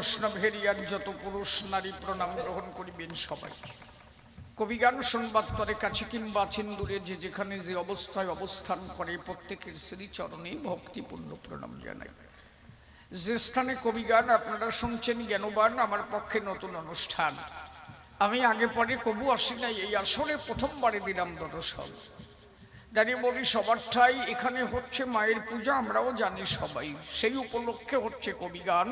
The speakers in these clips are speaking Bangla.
বৈষ্ণবের ইয়ার যত পুরুষ নারী প্রণাম গ্রহণ করিবেন সবাইকে। কবিগান সংবাদ তরে কাছে কিংবা চিন্দুরে যে যেখানে যে অবস্থায় অবস্থান করে, প্রত্যেকের শ্রীচরণে ভক্তিপূর্ণ প্রণাম জানাই। যে স্থানে কবিগান আপনারা শুনছেন, জ্ঞানবান, আমার পক্ষে নতুন অনুষ্ঠান। আমি আগে পরে কবু আসি নাই, এই আসলে প্রথমবারে দিলাম দর্শন। দাঁড়িয়ে বলি সবারটাই এখানে হচ্ছে মায়ের পূজা, আমরাও জানি সবাই। সেই উপলক্ষে হচ্ছে কবিগান।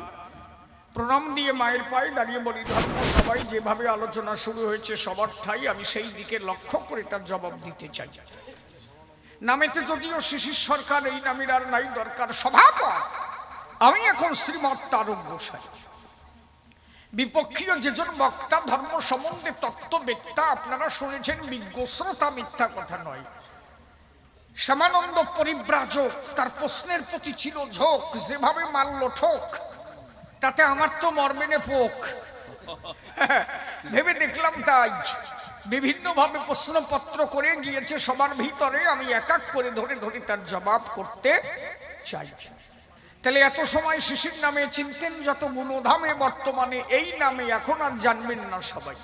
প্রণাম দিয়ে মায়ের পায়ে দাঁড়িয়ে বলি ধর্ম সবাই যেভাবে আলোচনা শুরু হয়েছে, সবার ঠাই আমি সেই দিকে লক্ষ্য করে তার জবাব দিতে চাই। নামেতে যদিও শিশির সরকার, এই নামের আর নাই দরকার স্বভাব আমি এখন শ্রীমৎ তারক গোসাই বিপক্ষীয় যেজন বক্তা, ধর্ম সম্বন্ধে তত্ত্ববেত্তা, আপনারা শুনেছেন বিজ্ঞ শ্রোতা মিথ্যা কথা নয়। শ্যামানন্দ পরিব্রাজক, তার প্রশ্নের প্রতি ছিল ঝোঁক, যেভাবে মারল ঠোক তাতে আমার তো মরবেনে পোক। ভেবে দেখলাম তাই। বিভিন্নভাবে প্রশ্নপত্র করে গিয়েছে, সবার ভিতরে আমি এক এক করে ধরে ধরে তার জবাব করতে চাই। তাহলে এত সময় শিশির নামে চিনতেন যত গুণধামে বর্তমানে এই নামে এখন আর জানবেন না সবাই।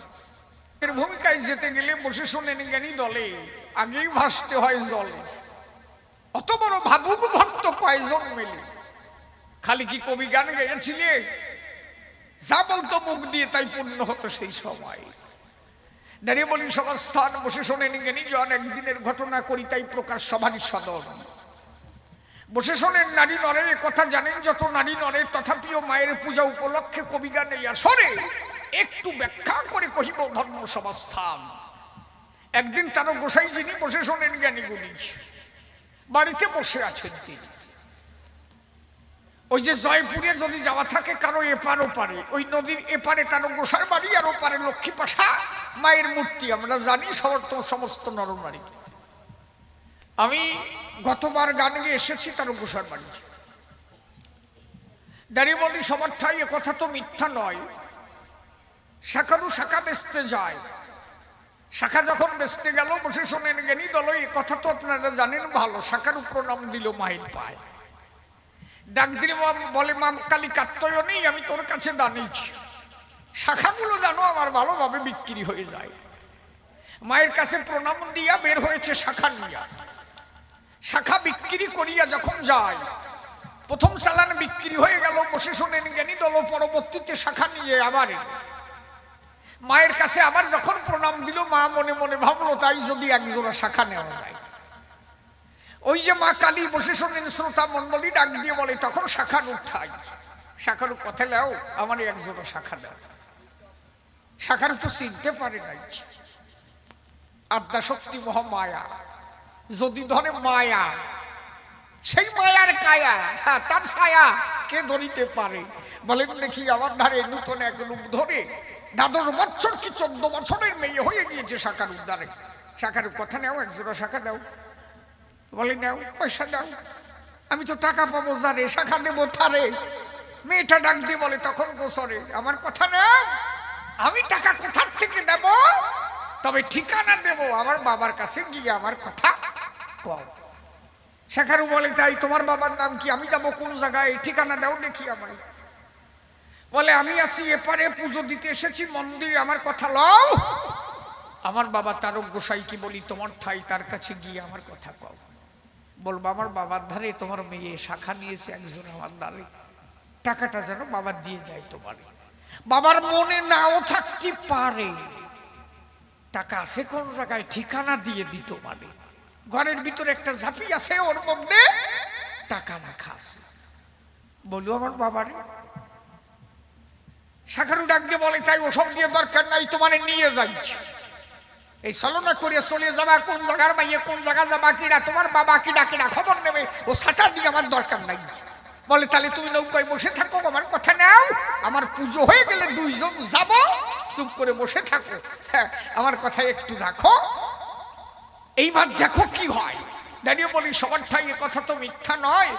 এর ভূমিকায় যেতে গেলে বসে শোনেন জ্ঞানী দলে, আগেই ভাসতে হয় জলে। অত বড় ভাবুক ভক্ত কয়জন মেলে? খালি কি কবি গান গেয়েছিলে? যা বলতো মুখ দিয়ে তাই পূর্ণ হতো সেই সময়। দাঁড়িয়ে বলি সভাস্থান বসে শোনেন জ্ঞানী জন একদিনের ঘটনা করি তাই প্রকাশ সভারই সদন। বসে শোনেন নারী নরের কথা জানেন যত নারী নরের তথাপিও মায়ের পূজা উপলক্ষে কবি গান আসরে একটু ব্যাখ্যা করে কহিব ধর্ম সভাস্থান। একদিন তার গোসাই যিনি বসে শোনেন জ্ঞানীগুলি বাড়িতে বসে আছেন তিনি। ওই যে জয়পুরে যদি যাওয়া থাকে, কারও এপার ওপারে। ওই নদীর এপারে তার গোসার বাড়ি, আর ওপারে লক্ষ্মী পাশা, মায়ের মূর্তি। আমরা জানি সমস্ত সমস্ত নরনারী আমি গতবার গান গিয়ে এসেছি তার গোসার বাড়ি। সবার ঠাই, এ কথা তো মিথ্যা নয়। শাখারু শাখা বেচতে যায়। শাখা যখন বেচতে গেল, বসে শোনেন জ্ঞানী দল এ কথা তো আপনারা জানেন ভালো। শাখার প্রণাম দিল মায়ের পায়। ডাক দিলে বলে, মা, কালী কাত্তয় নেই, আমি তোর কাছে দানিছি। শাখাগুলো জানো, আমার ভালোভাবে বিক্রি হয়ে যায়। মায়ের কাছে প্রণাম দিয়া বের হয়েছে শাখা নিয়া। শাখা বিক্রি করিয়া যখন যায়, প্রথম চালান বিক্রি হয়ে গেল, বসে শোনেন জ্ঞানী দল পরবর্তীতে শাখা নিয়ে আবার মায়ের কাছে আবার যখন প্রণাম দিল, মা মনে মনে ভাবলো, তাই যদি একজোড়া শাখা নেওয়া যায়। ওই যে মা কালী বসে শোনেন, শ্রোতা মন্ডলী ডাক দিয়ে বলে, তখন শাখার উঠাই। শাখার কথা নাও, আমার একজোড়া শাখা দাও। শাখার তো চিনতে পারে নাই। আদ্যা শক্তি মহামায়া, যদি ধরে মায়া, সেই মায়ার কায়া হ্যাঁ তার ছায়া কে ধরিতে পারে? বলেন দেখি, আমার ধারে নূতন এক রূপ ধরে দ্বাদশ বছর কি চোদ্দ বছরের মেয়ে হয়ে গিয়েছে শাখার উদ্ধারে। শাখার কথা নেও, একজোড়া শাখা দাও। বলে, নাও, পয়সা দাও। আমি তো টাকা পাবো, যারে শাখা দেবো তারে। মেয়েটা ডাক দিয়ে বলে, তখন গোসরে, আমার কথা নাও। আমি টাকা কোথার থেকে দেব তবে ঠিকানা দেব, আমার বাবার কাছে গিয়ে আমার কথা কও। শেখারু বলে, তাই তোমার বাবার নাম কি? আমি যাব কোন জায়গায়? ঠিকানা দাও দেখি আমার বলে, আমি আছি এপারে, পুজো দিতে এসেছি, মন্দিরে আমার কথা লও। আমার বাবা তারক গোসাই কি বলি, তোমার ঠাই তার কাছে গিয়ে আমার কথা কও। বলব, আমার বাবার ধারে তোমার মেয়ে শাখা নিয়েছে, একজন আমার ধারে। টাকাটা যেন বাবা দিয়ে দেয় তোমার। বাবার মনে নাও থাকতে পারে। টাকা আছে কোন জায়গায়, ঠিকানা দিয়ে দিত মানে ঘরের ভিতরে একটা ঝাঁপি আছে, ওর মধ্যে টাকা রাখা আছে। বলু আমার বাবারে শাখারু ডাক দিয়ে বলে, তাই ওসব দিয়ে দরকার নাই, তোমার নিয়ে যাইছি। এই ছলনা করে চলে যাবা, কোন জায়গার মাইয়ে কোন জায়গা যাবা কিনা তোমার বাবা কিনা কিনা খবর নেবে? ও সাঁতার দিয়ে আমার দরকার নাই। বলে, তাহলে তুমি নৌকায় বসে থাকো, আমার কথা নাও। আমার পুজো হয়ে গেলে দুইজন যাব, চুপ করে বসে থাকো। হ্যাঁ আমার কথা একটু রাখো। এইবার দেখো কি হয়। দাঁড়িয়ে বলি, সবার ঠাই কথা তো মিথ্যা নয়।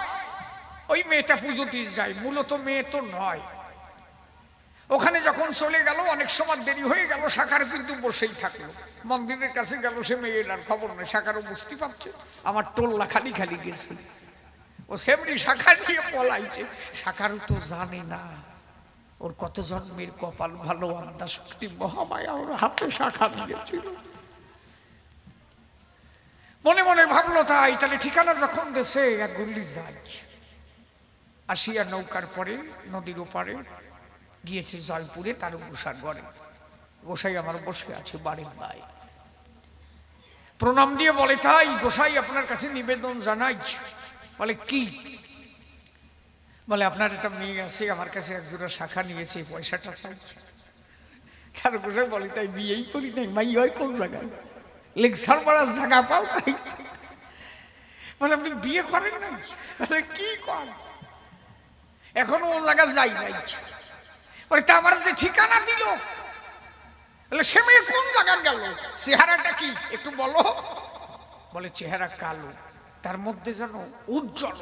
ওই মেয়েটা পুজো দিয়ে যায়, মূলত মেয়ে তো নয়। ওখানে যখন চলে গেল, অনেক সময় দেরি হয়ে গেল, শাখার কিন্তু বসেই থাকল। মন্দিরের কাছে গেল সে মেয়েটার খবর নেই, শাখারও বুঝতে পারছে। আমার টোল্লা খালি খালি গেছে। ও সেমনি শাখা নিয়ে পলাইছে। শাখারও তো জানে না, ওর কত জন্মের কপাল ভালো আন্দা শক্তি, মহামায়া ওর হাতে শাখা দিয়েছিল। মনে মনে ভাবলো, তাই তাহলে ঠিকানা যখন দেশে এক গুল্লি যায়। আসিয়া নৌকার পরে, নদীর ওপারে গিয়েছে জয়পুরে, তার গোসার ঘরে। গোসাই আমার বসে আছে বাড়ির ভাই প্রণাম দিয়ে বলে, তাই গোসাই আপনার কাছে নিবেদন জানাই। বলে, কি? বলে, আপনার একটা মেয়ে আছে, আমার কাছে একজোড়া শাখা নিয়েছে, পয়সাটা চাই। তার গোসাই বলে, তাই বিয়েই করি নাই, মাই হয় কোন জায়গায়? লেকচার পড়ার জায়গা পাও নাই? বলে, আপনি বিয়ে করেন নাই? বলে, কি কর? এখনও ও জায়গা যাই নাই। তা আমার যে ঠিকানা দিল। সে মেয়ে কোন জায়গা গেল? চেহারাটা কি? একটু বলো। বলে, চেহারা কালো, তার মধ্যে যেন উজ্জ্বল।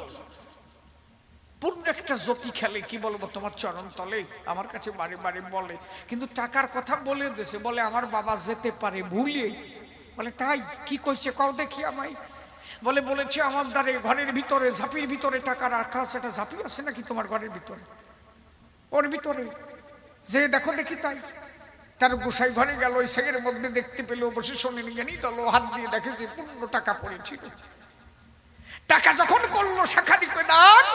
পূর্ণ একটা জ্যোতি খেলে, কি বলব, তোমার চরণ তলে, আমার কাছে বাড়ি বাড়ি বলে। কিন্তু টাকার কথা বলে দেছে বলে, আমার বাবা যেতে পারে, ভুলে। বলে, তাই? কি কইছে? কও দেখি আমায়। বলে, বলেছে, আমার দ্বারে, ঘরের ভিতরে, ঝাঁপির ভিতরে টাকা রাখা সেটা ঝাঁপি আছে নাকি তোমার ঘরের ভিতরে? ওর ভিতরে। যে দেখো দেখি তাই। তার গোসাই ঘরে গেল, ওই সেগের মধ্যে দেখতে পেল, বসে শোনেন জ্ঞানী দল হাত দিয়ে দেখে যে পূর্ণ টাকা পড়েছিল। টাকা যখন করল, শাখা দিকে দান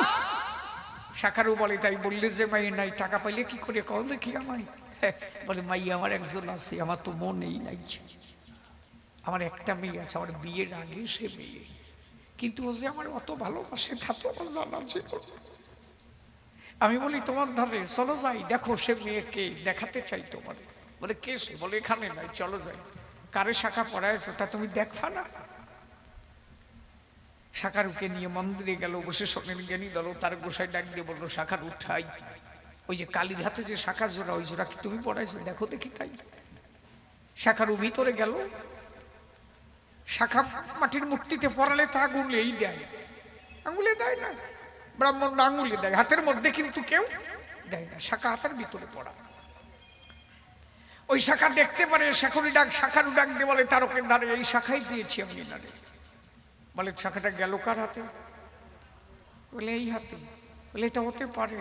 শাখারও বলে, তাই বললে যে মাই নাই, টাকা পাইলে কি করে কও দেখি আমায়? বলে, মাই, আমার একজন আছে, আমার তো মনেই নাই আমার একটা মেয়ে আছে, আমার বিয়ের আগে সে মেয়ে। কিন্তু ও যে আমার অত ভালোবাসে, তা তো আমার জানা ছিল না। আমি বলি, তোমার ধরে চলো যাই, দেখো সে মেয়েকে দেখাতে চাই তোমার। বলে, কে সে? বলে, এখানে নাই, চলো যাই। কারে শাখা পড়ায়ছে তা তুমি দেখবা না। শাখারুকে নিয়ে মন্দিরে গেল, বসে শোনেন জ্ঞানী দল, তার গোসাই ডাক দিয়ে বলল, শাখার, উঠাই। ওই যে কালীর হাতে যে শাখা জোড়া, ওই জোড়া কি তুমি পড়াইছো? দেখো দেখি তাই। শাখারু ভিতরে গেল। শাখা মাটির মূর্তিতে পড়ালে তা আঙুলেই দেয়। আঙুলে দেয় না। ব্রাহ্মণ আঙুলে দেয়, হাতের মধ্যে কিন্তু কেউ দেয় না, শাখা হাতের ভিতরে পড়া। ওই শাখা দেখতে পারে শাখরি ডাক, শাখারু ডাক দিয়ে বলে, তারকের ধারে, এই শাখাই দিয়েছি আমি এনারে। বলে, শাখাটা গেল কার হাতে? বলে, এই হাতে। বলে, এটা হতে পারে।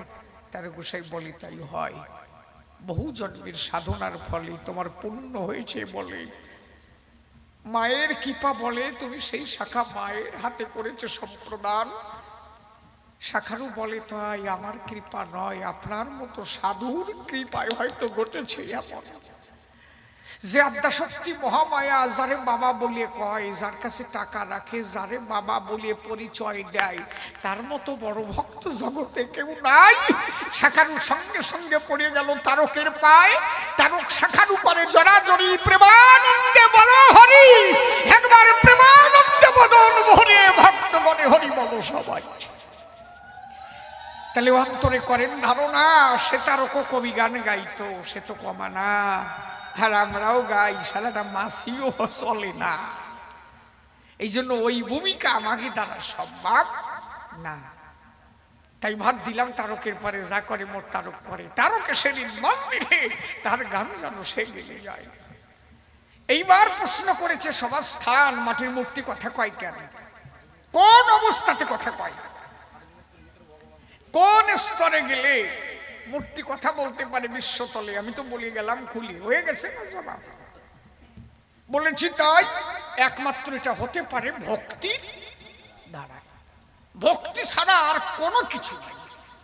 তার গোসাই বলে, তাই হয়। বহু জন্মের সাধনার ফলে তোমার পূর্ণ হয়েছে বলে। মায়ের কৃপা বলে তুমি সেই শাখা মায়ের হাতে করেছ সম্প্রদান। শাখারও বলে, তাই আমার কৃপা নয়, আপনার মতো সাধুর কৃপায় হয়তো ঘটেছে এমন। যে আদ্যাশক্তি মহামায়া যারে বাবা বলে কয়, যার কাছে টাকা রাখে, যারে বাবা বলে পরিচয় দেয়, তার মতো বড় ভক্ত জগতে কেউ নাই। শাখারু সঙ্গে সঙ্গে পড়ে গেল তারকের পায়। তারক শাখারু করে জরাজরি প্রেমানন্দে বল হরি। একবার প্রেমানন্দে বদন ভরে ভক্ত বলে হরি বল সবাই। তাহলে অন্তরে করেন ধারণা, সে তারকও কবি গান গাইতো, সে তো কমা না। আর আমরাও গাই সালাটা মাসিও চলে না। এই জন্য ওই ভূমিকা আমাকে দ্বারা সম্ভব না। তাই ভাত দিলাম তারকের পরে যা করে মোর তারক করে। তারকে সেদিন মন্দিরে তার গান যেন সে গেলে যায়। এইবার প্রশ্ন করেছে সবার স্থান মাটির মূর্তি কথা কয় কেন? কোন অবস্থাতে কথা কয়? কোন স্তরে গেলে মূর্তি কথা বলতে পারে বিশ্বতলে? আমি তো বলে গেলাম খুলি। হয়ে গেছে বলেছি তাই, একমাত্র এটা হতে পারে ভক্তির দ্বারা। ভক্তি ছাড়া আর কোনো কিছু নাই।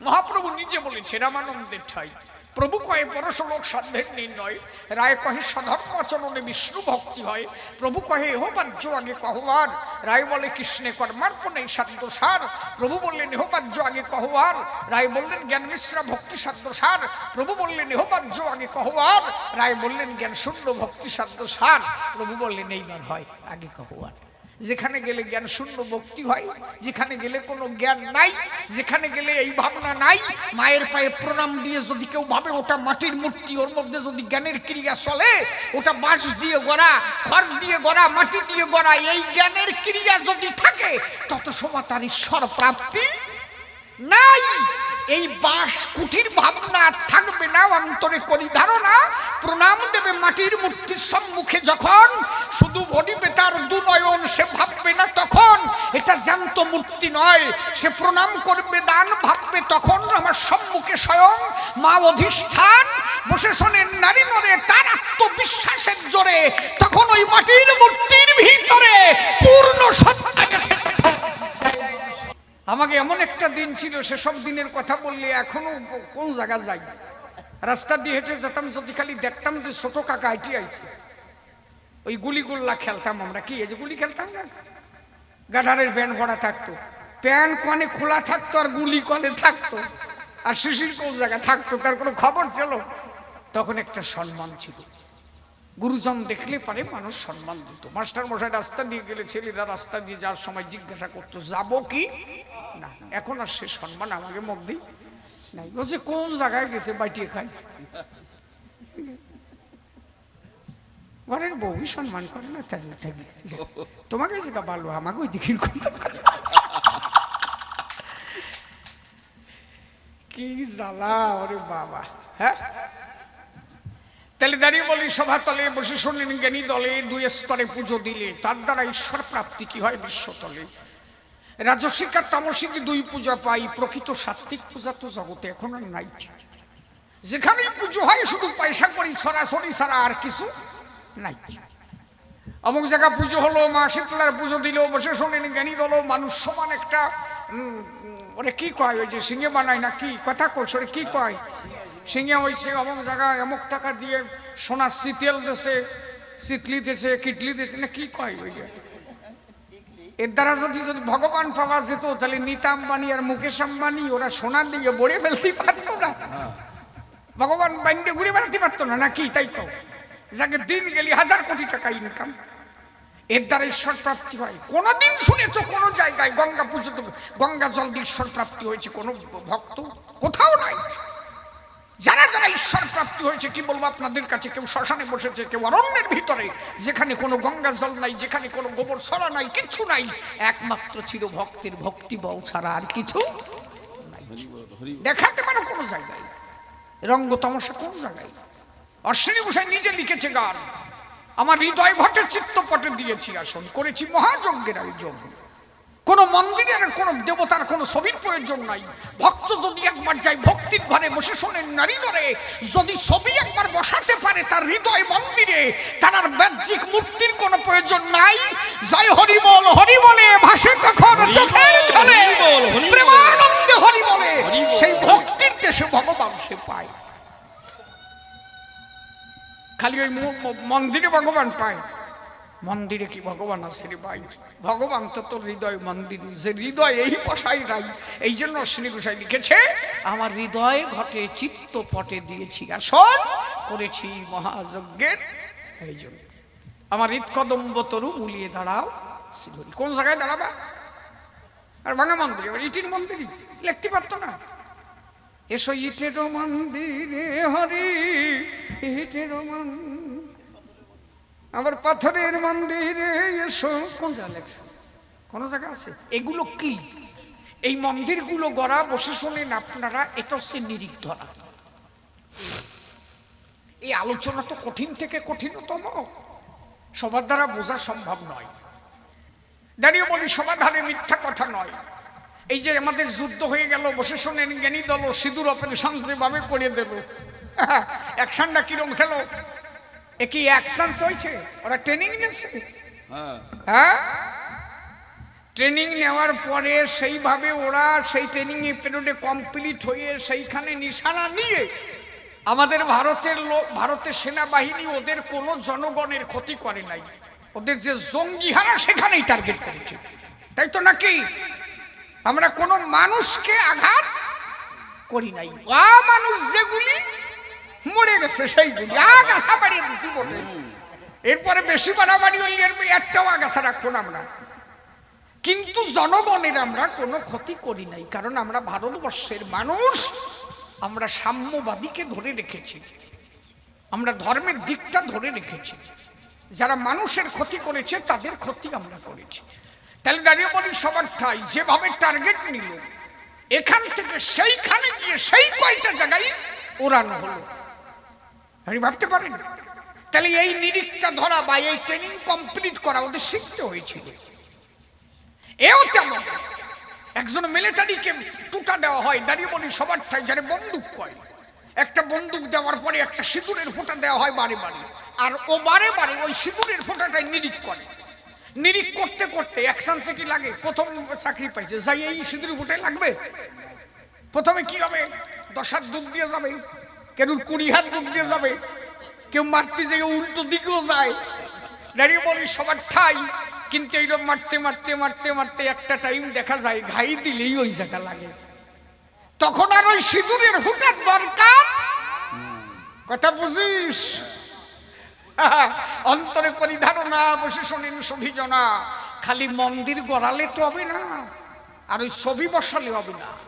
মহাপ্রভু নিজে বলেছে রামানন্দের ঠাই। প্রভু কয়ে, পরশলোক সাধ্যের নির্ণয়। রায় কহে, সধর্মাচরণে বিষ্ণু ভক্তি হয়। প্রভু কহে, এহবাজ্য আগে কহবার রায় বলে, কৃষ্ণে কর্মার্পণে সাধ্য সার। প্রভু বললেন, এহবাজ্য আগে কহবার রায় বললেন জ্ঞান মিশ্রা ভক্তি সাধ্য সার। প্রভু বললেন, এহবাজ্য আগে কহবার রায় বললেন জ্ঞান শূন্য ভক্তি সাধ্য সার। প্রভু বললেন, এইবার হয়, আগে কহবার যেখানে গেলে জ্ঞান শূন্য ভক্তি হয়, যেখানে গেলে কোনো জ্ঞান নাই, যেখানে গেলে এই ভাবনা নাই, মায়ের পায়ে প্রণাম দিয়ে যদি কেউ ভাবে ওটা মাটির মূর্তি, ওর মধ্যে যদি জ্ঞানের ক্রিয়া চলে, ওটা বাঁশ দিয়ে গড়া, খড় দিয়ে গড়া, মাটি দিয়ে গড়া, এই জ্ঞানের ক্রিয়া যদি থাকে, তত সময় তার ঈশ্বর প্রাপ্তি নাই। এই বাঁশ কুঠির ভাবনা থাকবে না, অন্তরে করি ধারণা। প্রণাম দেবে মাটির মূর্তির সম্মুখে যখন। শুধু ভরিবে তার দুনয়ন সে ভাববে না তখন। এটা জানতে মূর্তি নয়, সে প্রণাম করবে, দান ভাববে তখন আমার সম্মুখে স্বয়ং। মা অধিষ্ঠান, বসে শোনেন নারী নরে, তার আত্মবিশ্বাসের জোরে। তখন ওই মাটির মূর্তির ভিতরে পূর্ণ সত্তাকে আমাকে এমন একটা দিন ছিল সেসব দিনের কথা বললে এখনও কোন জায়গা যাই? রাস্তা দিয়ে হেঁটে যেতাম, যদি খালি দেখতাম যে ছোট কাকা হাইটি আইছে। ওই গুলি গুলিগুল্লা খেলতাম আমরা। কি, এই যে গুলি খেলতাম না? গাধারের প্যান ভরা থাকতো। প্যান কনে খোলা থাকতো আর গুলি কনে থাকতো। আর শিশির কোন জায়গা থাকতো, তার কোনো খবর ছিল? তখন একটা সম্মান ছিল। গুরুজন দেখলে পারে মানুষ সম্মান দিত। মাস্টার মশাই রাস্তা দিয়ে গেলে ছেলেরা রাস্তা দিয়ে যাওয়ার সময় জিজ্ঞাসা করতো, যাব কি? না এখন আর সে সম্মান আমাকে দিই নাই। বলছে, কোন জায়গায় গেছে বাইটিয়ে খাই ঘরের বউই সম্মান করে না, তাই তোমাকে যেটা ভালো, আমাকে ওই দিকে কি জ্বালা, ওরে বাবা। হ্যাঁ? তাহলে দাঁড়িয়ে বলি সভা তলে বসে শুনলেন জ্ঞানী দলে দুই স্তরে পুজো দিলে, তার দ্বারা ঈশ্বর প্রাপ্তি কি হয় বিশ্বতলে? রাজসিক আর তামসিক দুই পূজা পাই, প্রকৃত সাত্ত্বিক পূজা তো জগতে এখন আর নাই। যেখানেই পুজো হয়, শুধু পয়সা করি, সরাসরি ছাড়া আর কিছু নাই। অমুক জায়গা পুজো হলো, মা শীতলার পুজো দিল, বসে শোনেন জ্ঞানী দল, মানুষ সমান একটা ওরে কি কয়, ওই যে সিঙ্গে বানায় না কি কথা ওরে কি কয়? সিঙ্গে হয়েছে অমুক জায়গা অমুক টাকা দিয়ে সোনার শীতেল দেশে শীতলি দেশে কিটলি দেশে না কি কয় ওই এর দ্বারা যদি যদি ভগবান পাওয়া যেত, তাহলে নীতা আম্বানি আর মুকেশ আম্বানি ওরা সোনার দিকে বড়ে ফেলতে পারতো না। ভগবান বাইন্দে ঘুরে বেড়াতে পারতো না নাকি তাই তো? যাকে দিন গেলি হাজার কোটি টাকা ইনকাম এর দ্বারা ঈশ্বর প্রাপ্তি হয়। কোনোদিন শুনেছ কোনো জায়গায় গঙ্গা পুজো গঙ্গা জল দিয়ে ঈশ্বর প্রাপ্তি হয়েছে কোনো ভক্ত? কোথাও নাই। যারা যারা ঈশ্বর প্রাপ্তি হয়েছে, কি বলব আপনাদের কাছে? কেউ শ্মশানে বসেছে, কেউ অরণ্যের ভিতরে, যেখানে কোনো গঙ্গা জল নাই, যেখানে কোনো গোবর ছড়া নাই, কিছু নাই, একমাত্র ছিল ভক্তের ভক্তি বল ছাড়া আর কিছু। দেখাতে পারো কোনো জায়গায়? রঙ্গ তমসা কোন জায়গায়? অশ্বিনী গোসাই নিজে লিখেছে গান। আমার হৃদয় ভট্টের চিত্তপটে দিয়েছি আসন, করেছি মহাযজ্ঞের আয়োজন। কোন মন্দিরের কোন দেবতার কোন ছবির প্রয়োজন নাই। ভক্ত যদি একবার যায় ভক্তির ঘরে বসে শোনেন নারী নরে যদি ছবি একবার বসাতে পারে তার হৃদয় মন্দিরে তার আর বাহ্যিক মূর্তির কোনো প্রয়োজন নাই। জয় হরি বল হরি বলে ভাসে তখন চোখের জলে। প্রেমানন্দে হরি বলে সেই ভক্তির দেশে ভগবান সে পায়। খালি ওই মন্দিরে ভগবান পায় মন্দিরে কি ভগবান আছে রে ভাই? ভগবান তো তোর হৃদয় মন্দির, যে হৃদয় এই বসাই নাই, এই জন্য শ্রী গোসাই লিখেছে, আমার হৃদয় ঘটে চিত্ত পটে দিয়েছি আসন করেছি মহাযজ্ঞের এই জন্য আমার হৃদকদম্ব তরু মুলিয়ে দাঁড়াও, শ্রীহরি। কোন জায়গায় দাঁড়াবা? আর ভাঙা মন্দির, এবার ইটির মন্দিরই লিখতে পারতো না। এসো ইটের মন্দিরে, হরি ইটের মন্দির। আবার পাথরের মন্দিরে এসো। কোন জায়গা কোন জায়গা আছে? এগুলো কি? এই মন্দিরগুলো গড়া, বসে শোনেন আপনারা এটা হচ্ছে নিরিখ ধরা এই আলোচনা তো কঠিন থেকে কঠিনতম। সবার দ্বারা বোঝা সম্ভব নয়। দাঁড়িয়ে বলি, সমাধানে মিথ্যা কথা নয়। এই যে আমাদের যুদ্ধ হয়ে গেল, বসে শোনেন জ্ঞানী দল, সিঁদুর অপারেশন যেভাবে করে দেব। অ্যাকশনটা কিরম ছিল? এ কি অ্যাকশন হয়েছে ওরা ট্রেনিং নিয়েছে। হ্যাঁ। ট্রেনিং নেওয়ার পরে সেইভাবে ওরা সেই ট্রেনিং পিরিয়ডে কমপ্লিট হয়ে সেইখানে নিশানা নিয়ে আমাদের ভারতের লোক ভারতের সেনাবাহিনী ওদের কোনো জনগণের ক্ষতি করে নাই। ওদের যে জঙ্গিহারা সেখানেই টার্গেট করেছে। তাই তো নাকি? আমরা কোনো মানুষকে আঘাত করি নাই। মানুষ যেগুলি মরে গেছে সেইগুলি আগাছা বাড়িয়ে দিছি বলে এরপরে বেশি বাড়াবাড়ি হলে একটাও আগাছা রাখব না আমরা। কিন্তু জনগণের আমরা কোনো ক্ষতি করি নাই, কারণ আমরা ভারতবর্ষের মানুষ, আমরা সাম্যবাদীকে ধরে রেখেছি। আমরা ধর্মের দিকটা ধরে রেখেছি। যারা মানুষের ক্ষতি করেছে, তাদের ক্ষতি আমরা করেছি। তাহলে দাঁড়িয়ে বলি সবার ঠাই যেভাবে টার্গেট নিল, এখান থেকে সেইখানে গিয়ে সেই কয়টা জায়গায় ওড়ানো হলো। আপনি ভাবতে পারেন, তাহলে এই নিরিখটা ধরা বা এই ট্রেনিং কমপ্লিট করা ওদের শিখতে হয়েছিল। এও তেমন। একজন মিলিটারিকে টুটা দেওয়া হয়, দাঁড়িয়ে সবার ঠাই যারা বন্দুক কয়। একটা বন্দুক দেওয়ার পরে একটা সিঁদুরের ফোঁটা দেওয়া হয় বারে বারে। আর ও বারে বারে ওই সিঁদুরের ফোঁটাটাই নিরিখ করে। নিরিখ করতে করতে এক কি লাগে? প্রথম চাকরি পাইছে। যাই এই সিঁদুর ফোঁটায় লাগবে। প্রথমে কি হবে? দশ হাত ডুব দিয়ে যাবে। কেন কুড়ি হাত ডুব দিয়ে যাবে? কেউ মারতে যেয়ে উল্টো দিকেও যায়। দাঁড়িয়ে বলি, সবার ঠাই। কিন্তু এইরকম মারতে মারতে মারতে মারতে একটা টাইম দেখা যায়, ঘাই দিলেই ওই জায়গা লাগে। তখন আর ওই সিঁদুরের হুটার দরকার? কথা বুঝিস? অন্তরে করি ধারণা বসে শোনেন খালি মন্দির গড়ালে তো হবে না, আর ওই ছবি বসালে হবে না।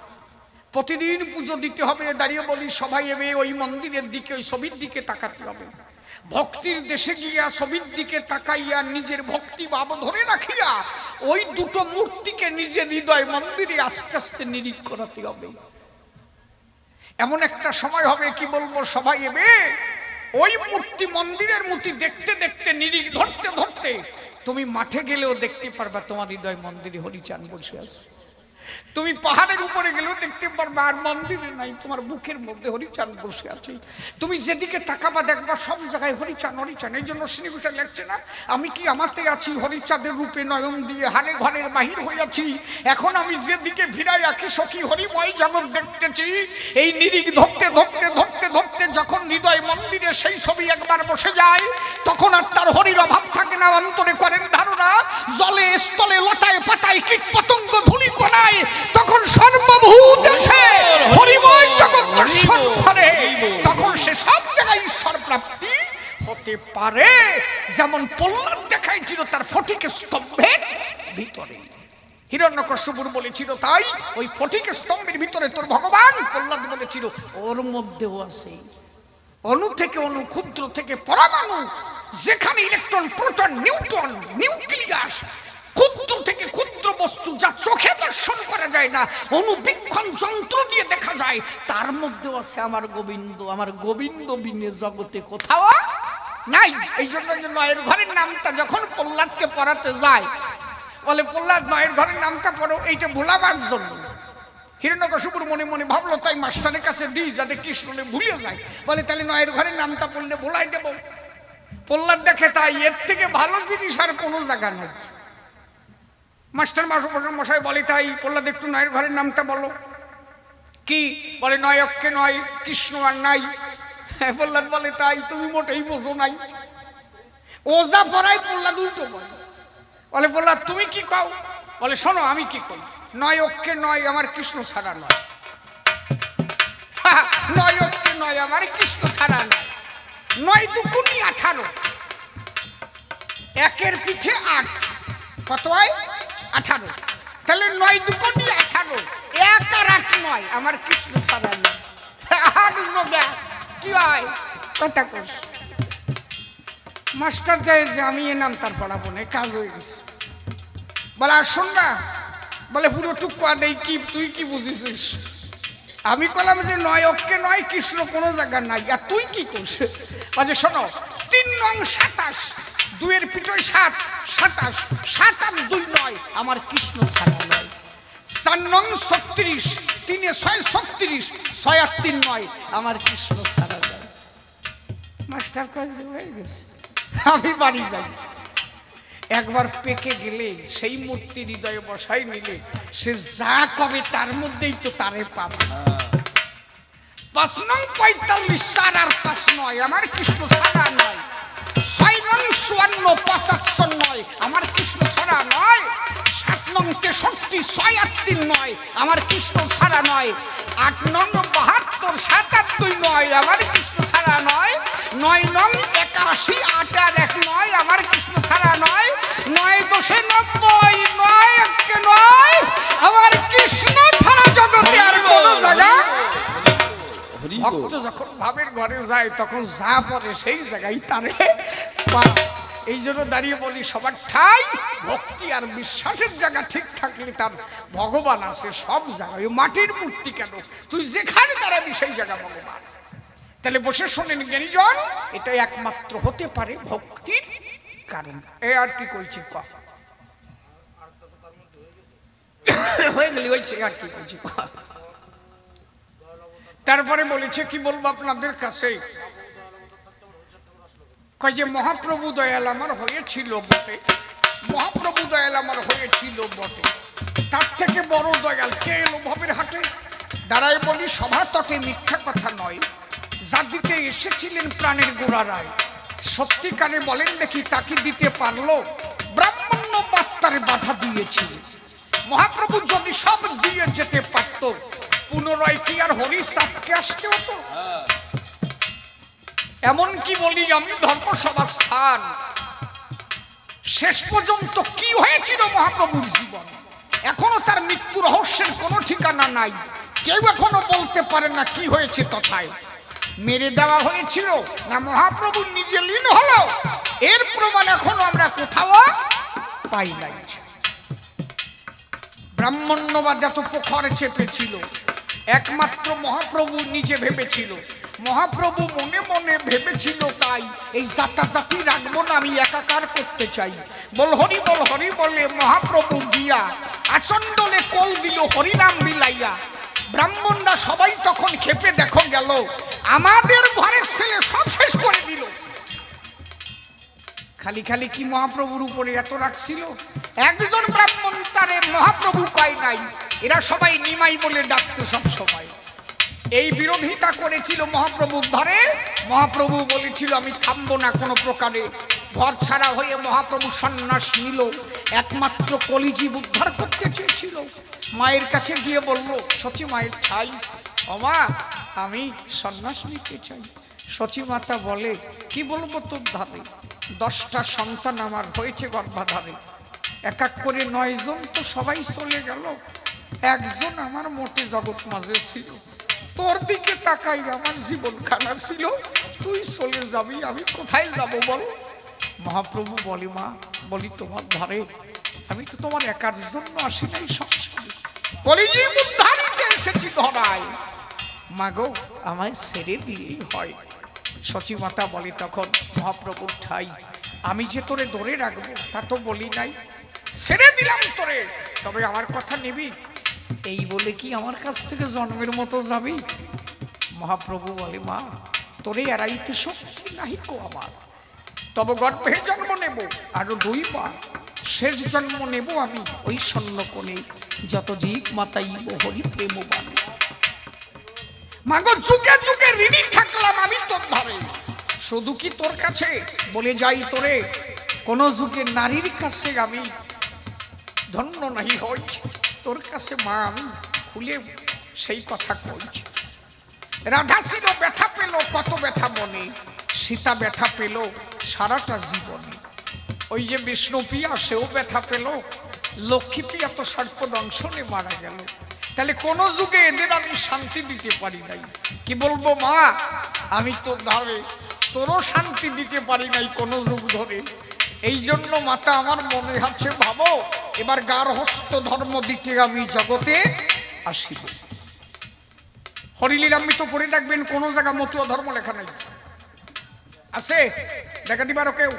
প্রতিদিন পুজো দিতে হবে, দাঁড়িয়ে বলি, সবাই এবে ওই মন্দিরের দিকে, ওই ছবির দিকে তাকাতে হবে। ভক্তির দেশে গিয়া ছবির দিকে তাকাইয়া, নিজের ভক্তি ভাব ধরে রাখিয়া, ওই দুটো মূর্তিকে নিজের হৃদয় মন্দিরে আস্তে আস্তে নিরিখ করাতে হবে। এমন একটা সময় হবে, কি বলব, সবাই এবে ওই মূর্তি মন্দিরের মূর্তি দেখতে দেখতে নিরিখ ধরতে ধরতে, তুমি মাঠে গেলেও দেখতে পারবা তোমার হৃদয় মন্দিরে হরিচান বসে আছে। তুমি পাহাড়ের উপরে গেলেও দেখতে পারবা আর মন্দিরে নাই, তোমার বুকের মধ্যে হরিচাঁদ বসে আছে। তুমি যেদিকে তাকাবা দেখবা সব জায়গায় হরিচান হরিচান এই জন্য শ্রীভূষণ লেখছে না, আমি কি আমাতে আছি? হরিচাঁদের রূপে নয়ন দিয়ে হারে ঘরের বাহির হইয়াছি এখন আমি যেদিকে ভিড়াই রাখি সখী হরিময় জগৎ দেখতেছি। এই নিরিখ ধরতে ধরতে ধরতে ধরতে যখন হৃদয় মন্দিরে সেই ছবি একবার বসে যায়, তখন আর তার হরির অভাব থাকে না, অন্তরে করেন ধারণা, জলে, স্থলে, লতায় পাতায় কীট পতঙ্গ ধুলি কোনায় তখন সর্বভূত এসে হরিময় জগৎ দর্শন করে। তখন সে সব জায়গায় ঈশ্বর প্রাপ্তি হতে পারে। যেমন প্রহ্লাদ দেখাইছিল তার ফটিক স্তম্ভের ভিতরে। হিরণ্যকশ্যপুর বলেছিল তাই ওই ফটিক স্তম্ভের ভিতরে তোর ভগবান প্রহ্লাদ বলেছিল। ওর মধ্যেও আছে। অণু থেকে অণু ক্ষুদ্র থেকে পরমাণু যেখানে ইলেকট্রন প্রোটন নিউট্রন নিউক্লিয়াস ক্ষুদ্র থেকে ক্ষুদ্র বস্তু যা চোখে দর্শন করা যায় না অনুবীক্ষণ যন্ত্র দিয়ে দেখা যায়। তার মধ্যেও আছে আমার গোবিন্দ। আমার গোবিন্দ বিনে জগতে কোথাও নাই। এই জন্য নয়ের ঘরের নামটা যখন প্রহ্লাদকে পড়াতে যায় বলে প্রহ্লাদ নয়ের ঘরের নামটা পড়ো, এইটা ভোলাবার জন্য হিরণ্যকশুপুর মনে মনে ভাবলো, তাই মাস্টারের কাছে দিই, যাতে কৃষ্ণনে ভুলে যায়। বলে, তাহলে নয়ের ঘরের নামটা পড়লে ভোলাই দেবো। প্রহ্লাদ দেখে তাই, এর থেকে ভালো জিনিস আর কোনো জায়গা নেই। মাস্টার মশাই বলে, তাই প্রহ্লাদ একটু নয়ের ঘরের নামটা বলো। কি? বলে, নয় অক্ষে নয়, কৃষ্ণ আর নাই। প্রহ্লাদ বলে, তাই তুমি মোটেই বোঝো নাই। ওজা পড়াই প্রহ্লাদ উল্টো বলে। বলে প্রহ্লাদ তুমি কি কও? বলে, শোনো, আমি কি কই নয় অক্ষে নয় আমার কৃষ্ণ ছাড়া নয়। নয় অক্ষে নয় আমার কৃষ্ণ ছাড়া নয়। নয় দুকুনি আঠারো। একের পিঠে আট। কত হয়? আঠারো। তাহলে নয় দুকোটি আঠারো। এক আর আট নয়, আমার কৃষ্ণ ছাড়া নয়। কি হয়? কথা কোষ মাস্টার দেয় যে আমি এ নাম তার পড়াবো না কাজ হয়ে গেছে। বলে, আর শোন না। বলে, পুরো টুকুয়া দেই, কি, তুই কি বুঝেছিস আমি কলাম যে, নয় অক্ষে নয়, কৃষ্ণ কোনো জায়গা নাই। আর তুই কি করছিস? বাজে শোনো, তিন নং সাতাশ, দুইয়ের পিঠোয় সাত, সাতাশ, সাত আর দুই নয়, আমার কৃষ্ণ ছাড়া নয়। চার নং ছত্রিশ, তিনে ছয় ছত্রিশ, ছয় আর তিন নয়, আমার কৃষ্ণ ছাড়া যায় মাস্টার কাজে হয়ে গেছে। আমি বাড়ি যাই। একবার পেকে গেলে, সেই মূর্তি হৃদয়ে বসাই নিলে, সে যা কবে তার মধ্যেই তো তারে পাবে। পাঁচ পঁয়তাল্লিশ, চার আর পাঁচ নয়, আমার কৃষ্ণ ছাড়া নয়। ছয় নং পঁচাত্তর নয়, আমার কৃষ্ণ ছাড়া নয়। সাত নং তেষট্টি, ছয় তিন নয়, আমার কৃষ্ণ ছাড়া নয়। আট নং বাহাত্তর সাত আর দুই নয় আমার কৃষ্ণ ছাড়া নয়। নয় নং একাশি আট আর এক নয় আমার কৃষ্ণ ছাড়া নয়। নয় দশে নব্বই নয় একে নয় আমার কৃষ্ণ ছাড়া জগতে আর কোনো জায়গা ভক্ত যখন ভাবের ঘরে যায় তখন যা পড়ে সেই জায়গায় তারে। এই জন্য দাঁড়িয়ে বলি, সবার ঠাই, ভক্তি আর বিশ্বাসের জায়গা ঠিক থাকলে তার ভগবান আছে সব জায়গায়। মাটির মূর্তি কেন? তুই যেখানে দাঁড়াবি সেই জায়গা ভগবান। তাহলে বসে শোনেন জ্ঞানীজন, এটা একমাত্র হতে পারে ভক্তির কারণ। এ আর কি কইছি ক? হয়ে গেলি হয়েছে আর কি করছি তারপরে বলেছে, কি বলব আপনাদের কাছে? কয় যে মহাপ্রভু দয়াল আমার হয়েছিল বটে। মহাপ্রভু দয়াল আমার হয়েছিল বটে। তার থেকে বড় দয়াল কে এলো ভবের হাটে? দাঁড়ায় বলি, সভা তটে মিথ্যা কথা নয়। দিতে এসেছিলেন প্রাণের গোড়ারায় সত্যিকারে বলেন নাকি তাকে দিতে পারল? ব্রাহ্মণ্য বার্তারে বাধা দিয়েছিল মহাপ্রভু যদি সব দিয়ে যেতে পারত, পুনরায় কি আর হরি সাপকে আসতে হতো? এমন কি বলি আমি? ধর্মসভা স্থান। শেষ পর্যন্ত কি হয়েছিল মহাপ্রভুর জীবন? এখনও তার মৃত্যু রহস্যের কোনো ঠিকানা নাই। কেউ এখনও বলতে পারে না কি হয়েছে তথায়। মেরে দেওয়া হয়েছিল না মহাপ্রভু নিজে লীন হলো এর প্রমাণ এখনও আমরা কোথাও পাই নাই। ব্রাহ্মণ্যবাদ এত পোখরে চেপেছিল। একমাত্র মহাপ্রভু নিজে ভেবেছিল। মহাপ্রভু মনে মনে ভেবেছিল তাই, এই জাতা জাতি রাখব না, আমি একাকার করতে চাই। বল হরি বল, হরি বলে মহাপ্রভু গিয়া আচণ্ডলে কল দিল, হরিনাম বিলাইয়া। ব্রাহ্মণরা সবাই তখন খেপে দেখো গেল, আমাদের ঘরের ছেলে সব শেষ করে দিল। খালি খালি কি মহাপ্রভুর উপরে এত রাখছিল একজন ব্রাহ্মণ তারে মহাপ্রভু কয় নাই, এরা সবাই নিমাই বলে ডাকতো সব সময়। এই বিরোধিতা করেছিল মহাপ্রভুর ধরে মহাপ্রভু বলেছিল, আমি থামবো না কোনো প্রকারে। ঘর ছাড়া হয়ে মহাপ্রভু সন্ন্যাস নিল। একমাত্র কলিজীব উদ্ধার করতে চেয়েছিল। মায়ের কাছে গিয়ে বলল, সচি মায়ের ঠাই। অমা আমি সন্ন্যাস নিতে চাই। সচি মাতা বলে, কি বলব তোর ধারে? দশটা সন্তান আমার হয়েছে গর্ভাধারে। এক এক করে নয়জন তো সবাই চলে গেল। একজন আমার মোটে জগৎ মাঝে ছিল। তোর দিকে তাকাই, আমার জীবন খানা ছিল। তুই চলে যাবি, আমি কোথায় যাব বল? মহাপ্রভু বলে, মা, বলি তোমার ধারে আমি তো তোমার একার জন্য আসি নাই সংসারে। কলিজীব উদ্ধারিতে এসেছি ধরায়। মাগো, আমায় ছেড়ে দিলেই হয়। সচিমাতা বলে তখন মহাপ্রভুর ঠাই, আমি যে তোরে ধরে রাখব, তা তো বলি নাই। ছেড়ে দিলাম তোরে, তবে আমার কথা নিবি? এই বলে কি আমার কাছ থেকে জন্মের মতো যাবি? মহাপ্রভু বলে, মা, তোরে এড়াইতে শক্তি নাহি কো আমার। তবে গর্ভে জন্ম নেব আরও দুইবার শেষ জন্ম নেব আমি ওই স্বর্ণ কোণে যত জীব মাতাইব হরি প্রেম বানে যুগে যুগে ঋণী থাকলাম আমি তোর ধরে। শুধু কি তোর কাছে বলে যাই তোরে? কোন যুগে নারীর কাছে আমি ধন্য নাহি হইছি তোর কাছে মা, আমি খুলে সেই কথা কইছি। রাধা ছিল ব্যথা পেল, কত ব্যথা মনে, সীতা ব্যথা পেল সারাটা জীবনে। ওই যে বিষ্ণু পিয়া, সেও ব্যথা পেল, লক্ষ্মী পিয়া তো সর্পদংশনে মারা গেল। তাহলে কোন যুগে এদের আমি শান্তি দিতে পারি নাই। কি বলব মা? আমি তো ধরে, তোরও শান্তি দিতে পারি নাই কোনো যুগ ধরে। এই জন্য মাতা, আমার মনে হচ্ছে ভাবো এবার গার্হস্থ ধর্ম দিতে আমি জগতে আসিব। হরিলীলামৃত পড়ে দেখবেন কোন জায়গা মতুয়া ধর্ম লেখা নাই। আছে? দেখা দিবার কেউ?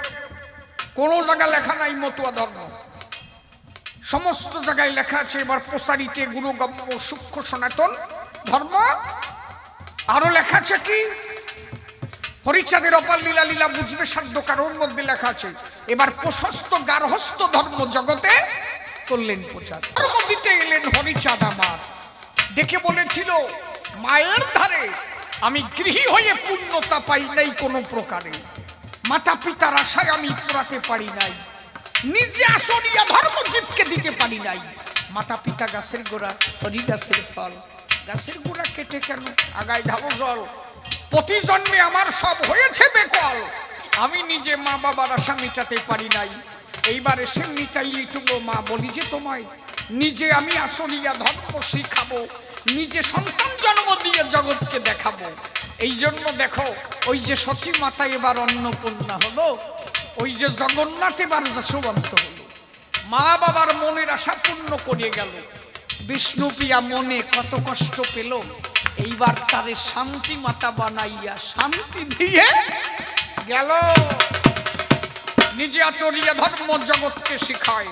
কোন জায়গা লেখা নাই মতুয়া ধর্ম। সমস্ত জায়গায় লেখা আছে, এবার প্রসারিতে গুরুগম্য সূক্ষ্ম সনাতন ধর্ম। আরও লেখা আছে কি? হরিচাঁদের অপাল লীলা লীলা বুঝবে সাধ্য, কারোর মধ্যে লেখা আছে। এবার প্রশস্ত গার্হস্থ ধর্ম জগতে করলেন প্রচার দিতে এলেন হরিচাঁদ আমার দেখে বলেছিল, মায়ের ধারে আমি গৃহী হয়ে পূর্ণতা পাই নাই কোনো প্রকারে। মাতা পিতার আশায় আমি পুরাতে পারি নাই। নিজে আসরিয়া ধর্ম জীবকে দিতে পারি নাই। মাতা পিতা গাছের গোড়া, হরি গাছের ফল। গাছের গোড়া কেটে কেন? আগায় ঢাবো জল। প্রতি জন্মে আমার সব হয়েছে বেকল। আমি নিজে মা বাবার আশা মিটাতে পারি নাই। এইবার এসে মিটাই তুলো মা, বলি যে তোমায়, নিজে আমি আসলিয়া ধর্ম শিখাবো, নিজে সন্তান জন্ম দিয়ে জগৎকে দেখাবো। এই জন্য দেখো, ওই যে সচী মাতা এবার অন্নপূর্ণা হলো, ওই যে জগন্নাথ এবার যশবন্ত হলো। মা বাবার মনের আশা পূর্ণ করে গেল। বিষ্ণুপ্রিয়া মনে কত কষ্ট পেল, এইবার তারে শান্তি মাতা বানাইয়া শান্তি দিয়ে গেল। নিজে আচরিয়া ধর্ম জগৎকে শিখায়,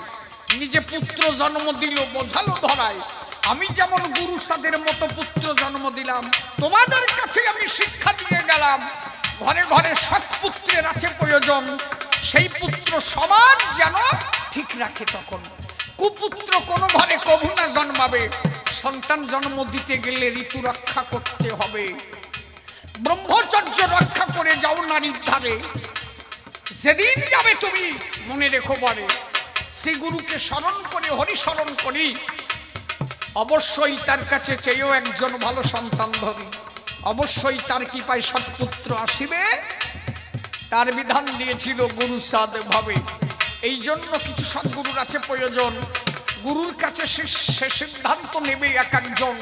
নিজে পুত্র জন্ম দিল, বোঝালো ধরায়। আমি যেমন গুরু সাদের মতো পুত্র জন্ম দিলাম, তোমাদের কাছে আমি শিক্ষা দিয়ে গেলাম। ঘরে ঘরে সৎ পুত্রের আছে প্রয়োজন, সেই পুত্র সমাজ যেন ঠিক রাখে তখন। কুপুত্র কোনো ঘরে কভু না জন্মাবে, সন্তান জন্ম দিতে গেলে ঋতু রক্ষা করতে হবে। ব্রহ্মচর্য রক্ষা করে যাও নারীর ধারে যেদিন যাবে তুমি, মনে রেখো বলে। শ্রী গুরুকে স্মরণ করে হরি স্মরণ করি। অবশ্যই তার কাছে চেয়েও একজন ভালো সন্তান ধরি। অবশ্যই তার কি পায় সৎপুত্র আসিবে। তার বিধান দিয়েছিল গুরু সাদ ভাবে। এই জন্য কিছু সদ্গুরুর আছে প্রয়োজন। গুরুর কাছে সে সিদ্ধান্ত নেবে এক একজন।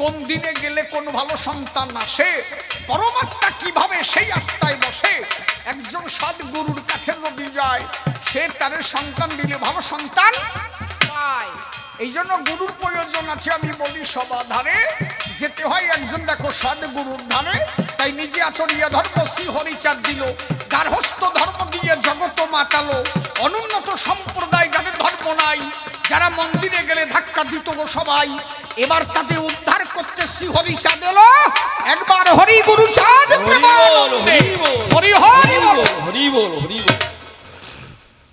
কোন দিনে গেলে কোন ভালো সন্তান আসে? পরমাত্মা কীভাবে সেই আত্মায় বসে? একজন সদ্গুরুর কাছে যদি যায়, সে তার সন্তান দিলে ভালো সন্তান পায়। এই জন্য গুরুর প্রয়োজন আছে, আমি বলি সবাধারে। যেতে হয় একজন, দেখো সদ গুরুর ধারে। তাই নিজে আচরিয়া ধর্ম শ্রী হরিচাঁদ দিল। গার্হস্থ ধর্ম দিয়ে জগত মাতালো। অনুন্নত সম্প্রদায় যাদের ধর্ম নাই যারা মন্দিরে গেলে ধাক্কা দিত গো সবাই এবার তাতে উদ্ধার করতে শ্রী হরি চাঁদ এলো। একবার হরি গুরু চাঁদ হরি হরি বল। হরি বল হরি বল।